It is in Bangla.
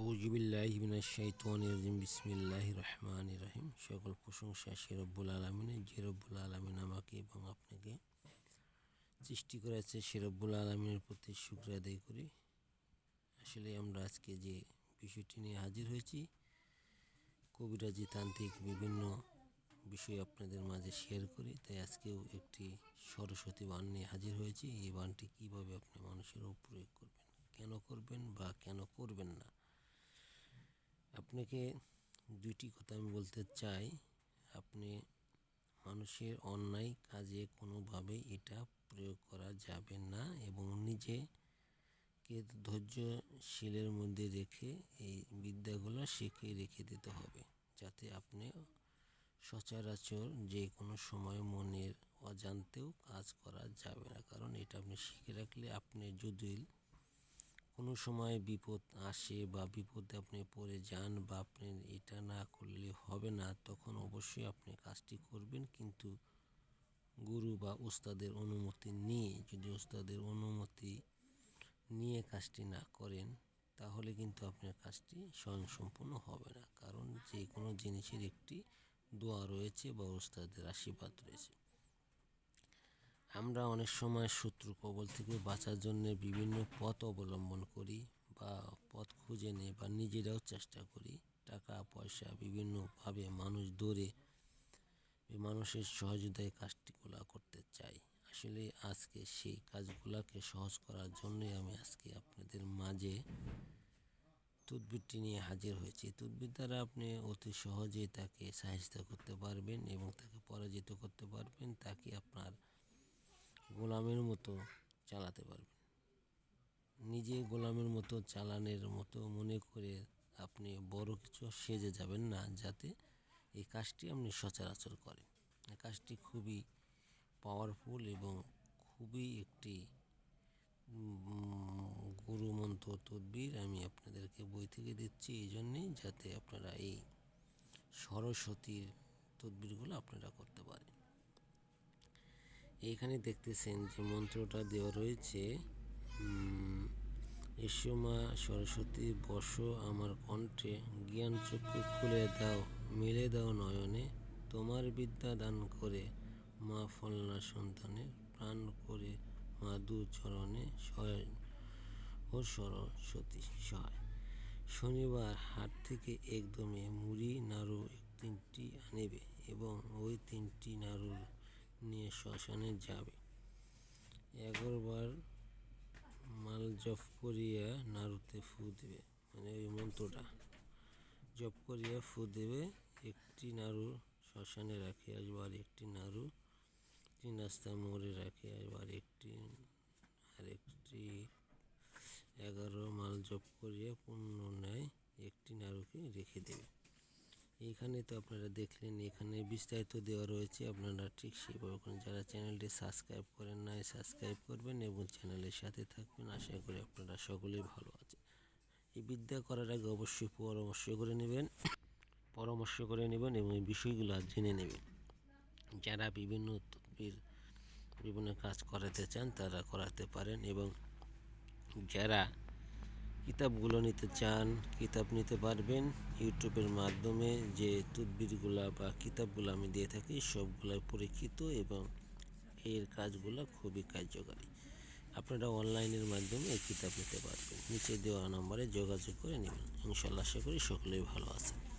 আউজুবিল্লাহিমিনাশাইতানির বিসমিল্লাহ রহমান রহিম সকল প্রশংসা সে রব্বুল আলমিনের যে রব্বুল আলমিন আমাকে এবং আপনাকে সৃষ্টি করেছে সে রব্বুল আলমিনের প্রতি শুক্র আদায় করি আসলে আমরা আজকে যে বিষয়টি নিয়ে হাজির হয়েছি কবিরাজি তান্ত্রিক বিভিন্ন বিষয় আপনাদের মাঝে শেয়ার করি তাই আজকেও একটি সরস্বতী বান নিয়ে হাজির হয়েছি এই বানটি কীভাবে আপনি মানুষের প্রয়োগ করবেন কেন করবেন বা কেন করবেন না আপনাকে দুইটি কথা আমি বলতে চাই। আপনি মানুষের অন্যায় কাজে কোনোভাবে এটা প্রয়োগ করা যাবে না এবং নিজেকে ধৈর্যশীলের মধ্যে রেখে এই বিদ্যাগুলো শিখে রেখে দিতে হবে, যাতে আপনি সচরাচর যে কোনো সময় মনের অজান্তেও কাজ করা যাবে না। কারণ এটা আপনি শিখে রাখলে আপনি যদি কোনো সময় বিপদ আসে বা বিপদে আপনি পড়ে যান বা আপনি এটা না করলে হবে না, তখন অবশ্যই আপনি কাজটি করবেন। কিন্তু গুরু বা ওস্তাদের অনুমতি নিয়ে, যদি ওস্তাদের অনুমতি নিয়ে কাজটি না করেন, তাহলে কিন্তু আপনার কাজটি স্বয়ংসম্পূর্ণ হবে না। কারণ যে কোনো জিনিসের একটি দোয়া রয়েছে বা ওস্তাদের আশীর্বাদ রয়েছে। আমরা অনেক সময় শত্রু কবল থেকে বাঁচার জন্য বিভিন্ন পথ অবলম্বন করি বা পথ খুঁজে নিই বা নিজেরাও চেষ্টা করি। টাকা, পয়সা বিভিন্নভাবে মানুষ দৌড়ে মানুষের সহযোগিতায় কাজটিগুলা করতে চাই। আসলে আজকে সেই কাজগুলাকে সহজ করার জন্যই আমি আজকে আপনাদের মাঝে তদবিরটি নিয়ে হাজির হয়েছি। তদবির দ্বারা আপনি অতি সহজেই তাকে সাহায্য করতে পারবেন এবং তাকে পরাজিত করতে পারবেন। তাকে আপনার গোলামের মতো চালাতে পারবেন। নিজে গোলামের মতো চালানের মতো মনে করে আপনি বড় কিছু সেজে যাবেন না, যাতে এই কাজটি আপনি সচরাচর করেন। এই কাজটি খুবই পাওয়ারফুল এবং খুবই একটি গুরু মন্ত্র তদ্বির আমি আপনাদেরকে বই থেকে দিচ্ছি এই জন্যেই, যাতে আপনারা এই সরস্বতীর তদ্বিরগুলো আপনারা করতে পারেন। এইখানে দেখতেছেন যে মন্ত্রটা দেওয়া রয়েছে এসো মা সরস্বতী, বসো আমার কণ্ঠে, জ্ঞান চক্ষু খুলে দাও, মিলে দাও নয়নে, তোমার বিদ্যা দান করে, মা ফলনা সন্তানের প্রাণ করে, মা দু চরণে সয় ও সরস্বতী সহায় শনিবার হাট থেকে একদমে মুড়ি, নাড়ু তিনটি আনিবে এবং ওই তিনটি নাড়ুর নিয়ে শ্মশানে যাবে। এগারোবার মাল জপ করিয়া নাড়ুতে ফু দেবে। মানে ওই মন্ত্রটা। জপ করিয়া ফু দেবে, একটি নাড়ু শ্মশানে রাখে আসবার একটি নাড়ু তিন রাস্তা মোড়ে রাখে আসবার একটি আর একটি এগারো মাল জপ করিয়া পূর্ণ নেয় একটি নাড়ুকে রেখে দেবে। এখানে তো আপনারা দেখলেন, এখানে বিস্তারিত দেওয়া রয়েছে। আপনারা ঠিক করেন যারা চ্যানেলটি সাবস্ক্রাইব করেন নাই, সাবস্ক্রাইব করবেন এবং চ্যানেলের সাথে থাকবেন। আশা করি আপনারা সকলেই ভালো আছেন। এই বিদ্যা করার আগে অবশ্যই পরামর্শ করে নেবেন, পরামর্শ করে নেবেন এবং এই বিষয়গুলো জেনে নেবেন। যারা বিভিন্ন তদবির বিভিন্ন কাজ করাতে চান তারা করাতে পারেন এবং যারা কিতাবগুলো নিতে চান, কিতাব নিতে পারবেন। ইউটিউবের মাধ্যমে যে তদবিরগুলো বা কিতাবগুলো আমি দিয়ে থাকি সবগুলো পরীক্ষিত এবং এর কাজগুলো খুবই কার্যকারী। আপনারা অনলাইনের মাধ্যমে এই কিতাব নিতে পারবেন। নিচে দেওয়া নম্বরে যোগাযোগ করে নেবেন। ইনশাল্লাহ আশা করি সকলেই ভালো আছেন।